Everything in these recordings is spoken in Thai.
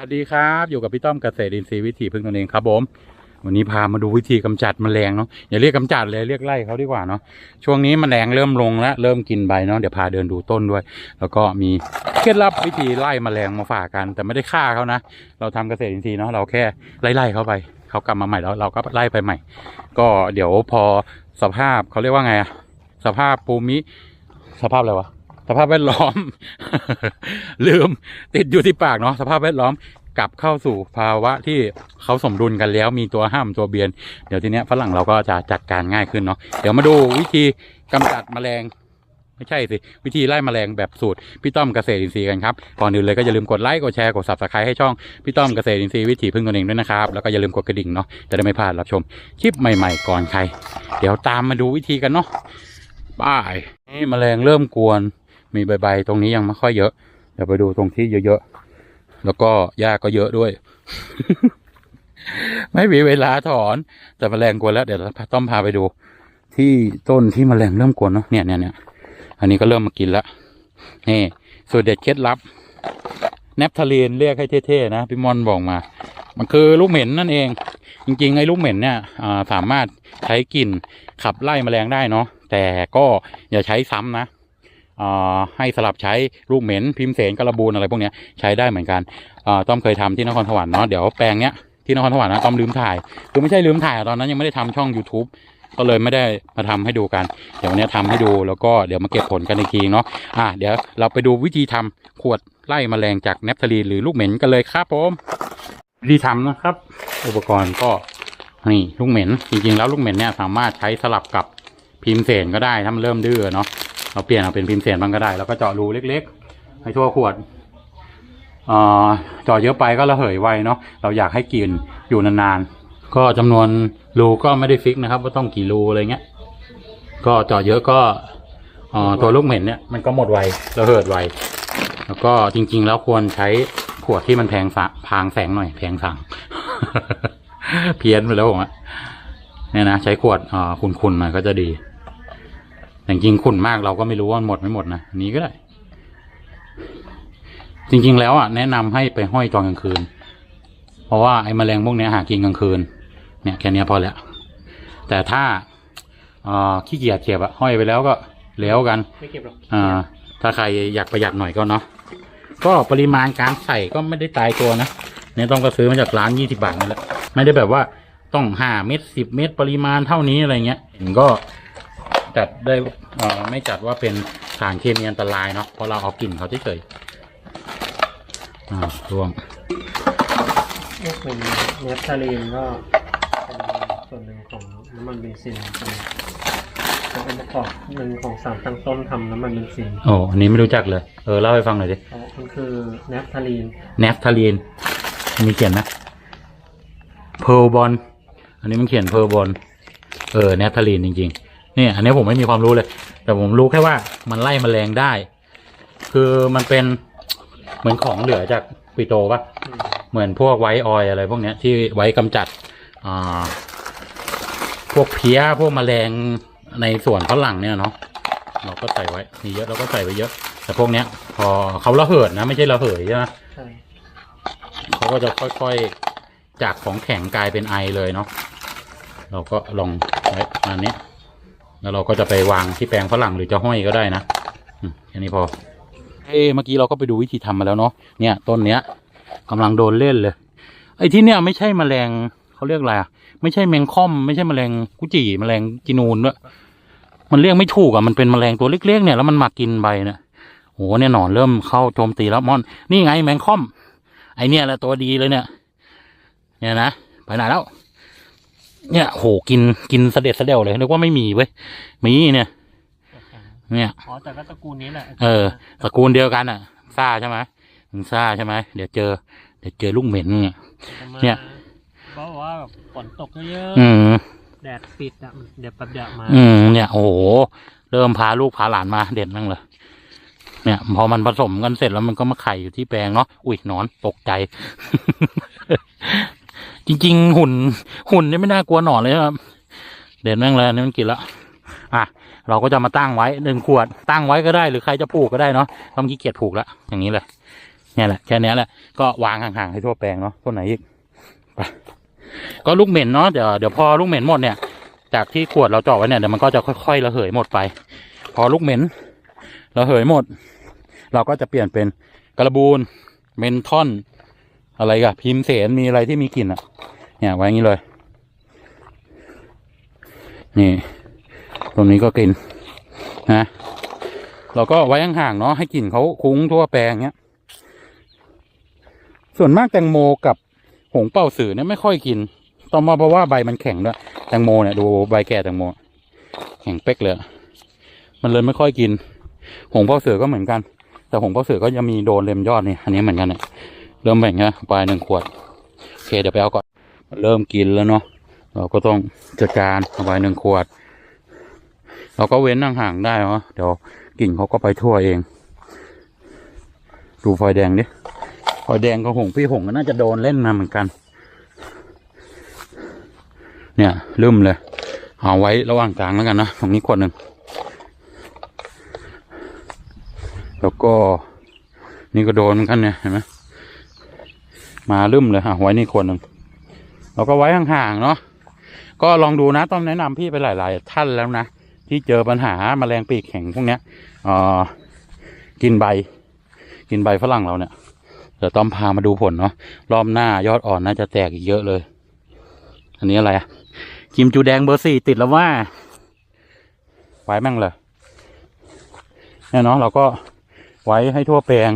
สวัสดีครับ อยู่กับพี่ต้อมเกษตรอินทรีย์วิถีพึ่งตนเองครับผมวันนี้พามาดูวิธีกำจัดแมลงเนาะอย่าเรียกกำจัดเลยเรียกไล่เขาดีกว่าเนาะช่วงนี้แมลงเริ่มลงแล้วเริ่มกินใบเนาะเดี๋ยวพาเดินดูต้นด้วย แล้วก็มีเคล็ดลับวิธีไล่แมลงมาฝากกัน แต่ไม่ได้ฆ่าเขานะเราทำเกษตรอินทรีย์เนาะเราแค่ไล่ไล่เขาไปเขากลับมาใหม่แล้วเราก็ไล่ไปใหม่ ก็เดี๋ยวพอสภาพเขาเรียกว่าไงอะสภาพภูมิสภาพอะไรวะ สภาพแวดล้อม ลืมติดอยู่ที่ปากเนาะสภาพแวดล้อมกลับเข้าสู่ภาวะที่เขาสมดุลกันแล้วมีตัวห้ามตัวเบียน เดี๋ยวทีเนี้ยฝรั่งเราก็จะจัดการง่ายขึ้นเนาะเดี๋ยวมาดูวิธีกำจัดแมลงไม่ใช่สิ วิธีไล่แมลงแบบสูตร พี่ต้อมเกษตรอินทรีย์กันครับ ก่อนอื่นเลยก็อย่าลืมกดไลค์กดแชร์กด subscribe ให้ช่อง พี่ต้อมเกษตรอินทรีย์วิถีพึ่งตนเองด้วยนะครับ แล้วก็อย่าลืมกดกระดิ่งเนาะจะได้ไม่พลาดรับชมคลิปใหม่ๆก่อนใคร เดี๋ยวตามมาดูวิธีกันเนาะบายนี่แมลงเริ่มกวน มีใบๆตรงนี้ยังไม่ค่อยเยอะ เดี๋ยวไปดูตรงที่เยอะๆ แล้วก็หญ้าก็เยอะด้วย ไม่มีเวลาถอน แต่แมลงกวนแล้ว เดี๋ยวต้องพาไปดู ที่ต้นที่แมลงเริ่มกวนเนาะเนี่ยเนี่ยเนี่ยอันนี้ก็เริ่มมากินล้วนี่สูตรเด็ดเคล็ดลับ แนปทาลีนเรียกให้เท่ๆนะพี่มอนบอกมา มันคือลูกเหม็นนั่นเอง จริงๆไอ้ลูกเหม็นเนี่ยสามารถใช้กลิ่นขับไล่แมลงได้เนาะแต่ก็อย่าใช้ซ้ำนะ ให้สลับใช้ลูกเหม็นพิมพ์เสนกระบูนอะไรพวกนี้ใช้ได้เหมือนกันต้อมเคยทำที่นครสวรรค์เนาะเดี๋ยวแปลงเนี้ยที่นครสวรรค์นะต้อมลืมถ่ายคือไม่ใช่ลืมถ่ายตอนนั้นยังไม่ได้ทำช่อง YouTube ก็เลยไม่ได้มาทำให้ดูกัน เดี๋ยววันนี้ทำให้ดูแล้วก็เดี๋ยวมาเก็บผลกันอีกทีเนาะอ่าเดี๋ยวเราไปดูวิธีทำขวดไล่แมลงจากแนปทาลีนหรือลูกเหม็นกันเลยครับผมวิธีทำนะครับ อุปกรณ์ก็นี่ลูกเหม็นจริงๆแล้วลูกเหม็นเนี่ยสามารถใช้สลับกับพิมพ์เสนก็ได้ถ้ามันเริ่มดื้อเนาะ เราเปลี่ยนเอาเป็นพิมพ์เสนบ้างก็ได้ แล้วก็เจาะรูเล็กๆ ให้ทั่วขวดเจาะเยอะไปก็ระเหยไวเนาะเราอยากให้กลิ่นอยู่นานๆก็จำนวนรูก็ไม่ได้ฟิกนะครับ ว่าต้องกี่รูอะไรเงี้ย ก็เจาะเยอะก็ตัวลูกเหม็นเนี่ยมันก็หมดไวระเหิดไวแล้วก็จริง ๆ แล้วควรใช้ขวดที่มันแพงสะพางแสงหน่อยแพงสังเพี้ยนไปแล้วผมอะเนี่ยนะใช้ขวดเอ่อคุณๆหน่อยก็จะดี แต่จริงๆขุ่นมากเราก็ไม่รู้ว่าหมดไม่หมดนะอันนี้ก็ได้ จริง ๆ แล้วอะแนะนำให้ไปห้อยตอนกลางคืน เพราะว่าไอ้แมลงพวกเนี้ยหากินกลางคืน เนี่ยแค่เนี้ยพอแล้ว แต่ถ้าเอ่อขี้เกียจเจ็บอะห้อยไปแล้วก็แล้วกันไม่เก็บหรอกอ่าถ้าใครอยากประหยัดหน่อยก็เนาะก็ปริมาณการใส่ก็ไม่ได้ตายตัวนะเนี่ยต้องก็ซื้อมาจากร้านยี่สิบาทนั่นแหละไม่ได้แบบว่าต้องห้าเม็ดสิบเม็ดปริมาณเท่านี้อะไรเงี้ยผมก็ จัดได้เอ่อไม่จัดว่าเป็นสารเคมีอันตรายเนาะเพราะเราเอากลิ่นเขาเฉยๆอ่าร่วงก็เป็นเนฟทาลีนก็เป็นส่วนหนึ่งของน้ำมันเบนซินเป็นเป็นองค์ประกอบหนึ่งของสารตั้งต้นทำน้ำมันเบนซินโอ้อันนี้ไม่รู้จักเลย เออเล่าให้ฟังหน่อยดิเพราะมันคือเนฟทาลีนเนฟทาลีนมีเขียนนะเพลบอลอันนี้มันเขียนเพลบอลเออเนฟทาลีนจริง ๆ เนี่ยอันนี้ผมไม่มีความรู้เลย แต่ผมรู้แค่ว่ามันไล่แมลงได้ คือมันเป็นเหมือนของเหลือจากปิโตปะเหมือนพวกไวออยอะไรพวกเนี้ยที่ไว้กำจัดอ่าพวกเพี้ยพวกแมลงในส่วนฝรั่งเนี่ยเนาะเราก็ใส่ไว้มีเยอะเราก็ใส่ไวเยอะ แต่พวกเนี้ย พอเขาระเหิดนะ ไม่ใช่ระเหยใช่ไหมใช่เขาก็จะค่อยๆจากของแข็งกลายเป็นไอเลยเนาะเราก็ลองไว้ประมาณนี้ แล้วเราก็จะไปวางที่แปลงฝรั่งหรือจะห้อยก็ได้นะอืมแค่นี้พอ เอ้เมื่อกี้เราก็ไปดูวิธีทำมาแล้วเนาะเนี่ยต้นเนี้ยกำลังโดนเล่นเลย ไอ้ที่เนี่ยไม่ใช่แมลงเขาเรียกอะไรอะไม่ใช่แมงค่อม ไม่ใช่แมลงกุจีแมลงจีนูนด้วยมันเรียกไม่ถูกอะมันเป็นแมลงตัวเล็กๆเนี่ยแล้วมันมากินใบเนี่ยโหเนี่ยหนอนเริ่มเข้าโจมตีแล้วมอน นี่ไงแมงค่อม ไอเนี่ยแหละตัวดีเลยเนี่ย เนี่ยนะไปไหนแล้ว เนี่ยโหกินกินเสด็จเสด็จเลยนึกว่าไม่มีเว้ยมีเนี่ย เนี่ยอ๋อแต่ก็ตระกูลนี้แหละเออตระกูลเดียวกันอะซ่าใช่ไหมมึงซ่าใช่ไหมเดี๋ยวเจอ เดี๋ยวเจอลูกเหม็นเนี่ยเนี่ยเพราะว่าแบบฝนตกเยอะอืมๆแดดปิดอะมันเดี๋ยวแป๊บเดียวมา อืมเนี่ยโอ้โหเริ่มพาลูกพาหลานมาเด็ดนั่งเลยเนี่ยพอมันผสมกันเสร็จแล้วมันก็มาไข่อยู่ที่แปลงเนาะ อุ้ยหนอนตกใจ จริง ๆ หุ่น หุ่นนี่ไม่น่ากลัวหนอนเลยครับ เด็ดนั่งเลยนนี้มันกินแล้วอะเราก็จะมาตั้งไว้หนึ่งขวด ตั้งไว้ก็ได้หรือใครจะผูกก็ได้เนาะต้องขี้เกียจผูกแล้วอย่างนี้เลยเนี่ยแหละแค่เนี้ยแหละก็วางห่างๆให้ทั่วแปลงเนาะต้นไหนอีกไปก็ลูกเหม็นเนาะเดี๋ยวเดี๋ยวพอลูกเหม็นหมดเนี่ย จากที่ขวดเราเจาะไว้เนี่ยเดี๋ยวมันก็จะค่อยๆระเหยหมดไป พอลูกเหม็นระเหยหมด เราก็จะเปลี่ยนเป็นกระบูนเมนทอน อะไรกับพิมเสนมีอะไรที่มีกลิ่นอะ เนี่ยไว้อย่างนี้เลย นี่ ตรงนี้ก็กลิ่นนะเราก็ไว้ห่างๆเนาะให้กลิ่นเขาคุ้งทั่วแปลงเนี้ย ส่วนมากแตงโมกับหงเป่าสือเนี่ยไม่ค่อยกินต้องมาเพราะว่าใบมันแข็งด้วยแตงโมเนี่ยดูใบแก่แตงโม แข็งเป๊กเลย มันเลยไม่ค่อยกิน หงเป่าเสือก็เหมือนกัน แต่หงเป่าเสือก็ยังมีโดนเล็มยอดนี่อันนี้เหมือนกันเนี่ย เริ่มแบ่งนะปลายหนึ่งขวดโอเคเดี๋ยวไปเอาก่อน เริ่มกินแล้วเนาะเราก็ต้องจัดการเอาไปหนึ่งขวด เราก็เว้นห่างๆได้เนาะเดี๋ยวกลิ่นเขาก็ไปทั่วเอง ดูไฟแดงดิไฟแดงกับหงพี่หงก็น่าจะโดนเล่นมาเหมือนกัน เนี่ยลืมเลย เอาไว้ระหว่างกลางแล้วกันนะตรงนี้ขวดหนึ่งแล้วก็นี่ก็โดนเหมือนกันเนี่ยเห็นไหม มาลืมเลยอะไว้นี่ขวดหนึ่งเราก็ไว้ห่างๆเนาะก็ลองดูนะต้องแนะนำพี่ไปหลาย ๆ ท่านแล้วนะที่เจอปัญหาแมลงปีกแข็งพวกเนี้ยอ่อกินใบ กินใบฝรั่งเราเนี่ยเดี๋ยวต้องพามาดูผลเนาะรอบหน้ายอดอ่อนน่าจะแตกอีกเยอะเลย อันนี้อะไรอะกิมจูแดงเบอร์สี่ติดแล้วว่าไว้แม่งเลยเนี่ยเนาะเราก็ไว้ให้ทั่วแปลง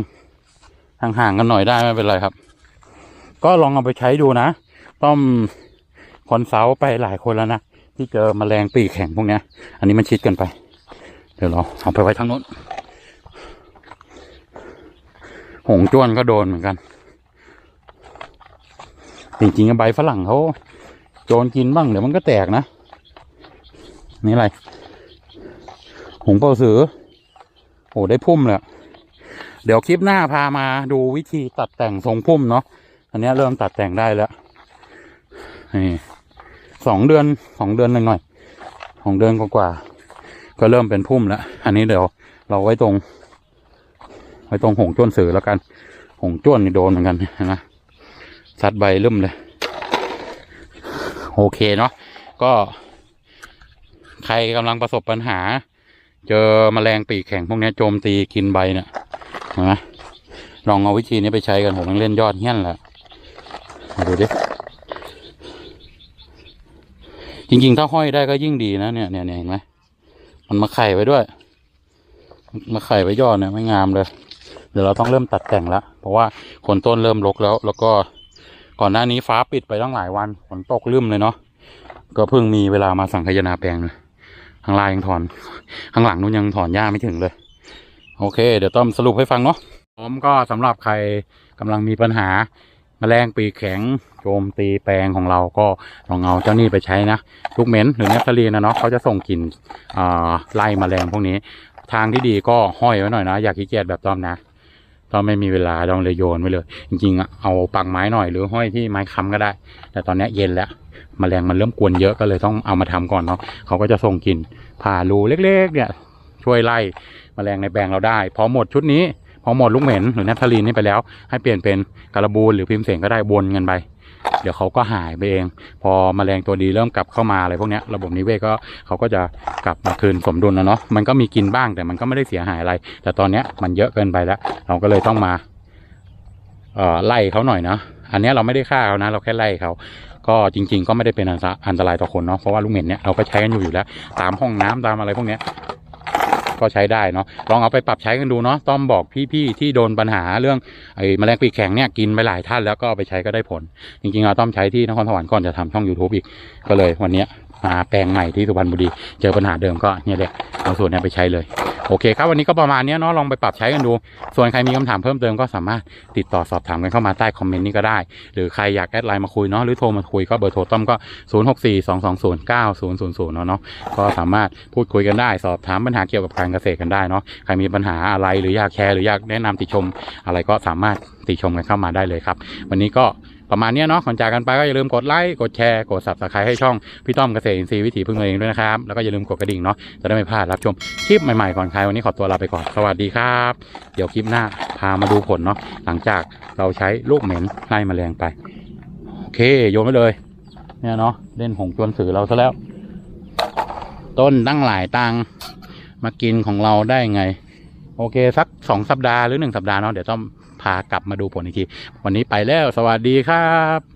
ห่างๆกันหน่อยได้ไม่เป็นไรครับ ก็ลองเอาไปใช้ดูนะ ต้อมคอนซัลท์ไปหลายคนแล้วนะ ที่เจอมแมลงปีกแข็งพวกเนี้ยอันนี้มันชิดกันไป เดี๋ยวเราเอาไปไว้ทางโน้น หงจ้วนก็โดนเหมือนกัน จริงๆใบฝรั่งเขาโจรกินบ้างเดี๋ยวมันก็แตกนะ นี่อะไร หงเป่าสือ โอ้ได้พุ่มเลยเดี๋ยวคลิปหน้าพามาดูวิธีตัดแต่งทรงพุ่มเนาะ อันนี้เริ่มตัดแต่งได้แล้วนี่สองเดือนสองเดือนหน่อยๆสองเดือนกว่าๆก็เริ่มเป็นพุ่มแล้ว อันนี้เดี๋ยวเราไว้ตรง ไว้ตรงหงจ้วนสือแล้วกัน หงจ้วนนี่โดนเหมือนกันนไหมซัดใบลืมเลย โอเคเนาะก็ ใครกำลังประสบปัญหา เจอแมลงปีกแข็งพวกนี้โจมตีกินใบเนี่ยนไหมลองเอาวิธีนี้ไปใช้กันผมยังเล่นยอดเฮี้ยนแหละ ดูดิ จริงๆ ถ้าห้อยได้ก็ยิ่งดีนะเนี่ยเนี่ยเนี่ยเห็นไหม มันมาไข่ไว้ด้วย มาไข่ไว้ยอดเนี่ยไม่งามเลย เดี๋ยวเราต้องเริ่มตัดแต่งแล้วเพราะว่าขนต้นเริ่มรกแล้ว แล้วก็ก่อนหน้านี้ฟ้าปิดไปตั้งหลายวัน ฝนตกลืมเลยเนาะ ก็เพิ่งมีเวลามาสั่งขยนาแปลงเลยข้างล่างยังถอน ข้างหลังนู้นยังถอนหญ้าไม่ถึงเลย โอเค เดี๋ยวต้อมสรุปให้ฟังเนาะผมก็สำหรับใครกำลังมีปัญหา แมลงปีแข็งโจมตีแปลงของเราก็ลองเอาเจ้านี่ไปใช้นะลูกเหม็นหรือเนฟทาลีนนะเนาะเขาจะส่งกลิ่นไล่แมลงพวกนี้ ทางที่ดีก็ห้อยไว้หน่อยนะอย่าขี้เกียจแบบต้อมนะต้อมไม่มีเวลาต้องเลยโยนไว้เลย จริงๆเอาปังไม้หน่อยหรือห้อยที่ไม้ค้ำก็ได้ แต่ตอนนี้เย็นแล้วแมลงมันเริ่มกวนเยอะก็เลยต้องเอามาทำก่อนเนาะเขาก็จะส่งกลิ่นผ่ารูเล็ก ๆ เนี่ยช่วยไล่แมลงในแปลงเราได้พอหมดชุดนี้ พอหมดลูกเหม็นหรือแนฟทาลีนนี่ไปแล้ว ให้เปลี่ยนเป็นการบูนหรือพิมพ์เสียงก็ได้วนกันไป เดี๋ยวเขาก็หายไปเอง พอมแมลงตัวดีเริ่มกลับเข้ามาอะไรพวกนี้ระบบนิเวศก็เขาก็จะกลับมาคืนสมดุลนะเนาะมันก็มีกินบ้างแต่มันก็ไม่ได้เสียหายอะไร แต่ตอนเนี้ยมันเยอะเกินไปแล้ว เราก็เลยต้องมาเอ่อไล่เขาหน่อยเนาะอันนี้เราไม่ได้ฆ่าเขานะ เราแค่ไล่เขาก็จริง ๆ ก็ไม่ได้เป็นอันตรายต่อคนเนาะเพราะว่าลูกเหม็นเนี้ยเราก็ใช้กันอยู่อยู่แล้ว ตามห้องน้ำตามอะไรพวกเนี้ย ก็ใช้ได้เนาะลองเอาไปปรับใช้กันดูเนาะต้อมบอกพี่ๆที่โดนปัญหาเรื่องไอ้แมลงปีกแข็งเนี่ยกินไปหลายท่านแล้วก็เอาไปใช้ก็ได้ผล จริงๆเราต้อมใช้ที่นครสวรรค์ก่อนจะทำช่อง YouTube อีกก็เลยวันนี้มาแปลงใหม่ที่สุพรรณบุรีเจอปัญหาเดิมก็เนี่ยแหละเอาส่วนเนี้ยไปใช้เลย โอเคครับวันนี้ก็ประมาณนี้เนาะลองไปปรับใช้กันดู ส่วนใครมีคำถามเพิ่มเติมก็สามารถติดต่อสอบถามกันเข้ามาใต้คอมเมนต์นี้ก็ได้ หรือใครอยากแอดไลน์มาคุยเนาะหรือโทรมาคุยก็เบอร์โทรต้อมก็ 0 6 4 2 2 0 9 0 0 0เนาะเนาะก็สามารถพูดคุยกันได้ สอบถามปัญหาเกี่ยวกับการเกษตรกันได้เนาะใครมีปัญหาอะไรหรืออยากแชร์หรืออยากแนะนำติชม อะไรก็สามารถติชมกันเข้ามาได้เลยครับ วันนี้ก็ ประมาณเนี้ยเนาะก่อนจากกันไปก็อย่าลืมกดไลค์กดแชร์กด subscribe ให้ช่องพี่ต้อมเกษตรอินทรีย์วิถีพึ่งตัวเองด้วยนะครับแล้วก็อย่าลืมกดกระดิ่งเนาะจะได้ไม่พลาดรับชมคลิปใหม่ๆก่อนใครวันนี้ขอตัวลาไปก่อนสวัสดีครับ เดี๋ยวคลิปหน้าพามาดูผลเนาะหลังจากเราใช้ลูกเหม็นไล่แมลงไปโอเคโยนไปเลยเนี่ยเนาะเล่นหงจวนสื่อเราซะแล้ว ต้นตั้งหลายตังมากินของเราได้ไง โอเค สักสองสัปดาห์หรือหนึ่งสัปดาห์เนาะเดี๋ยวต้อง พากลับมาดูผลอีกที วันนี้ไปแล้ว สวัสดีครับ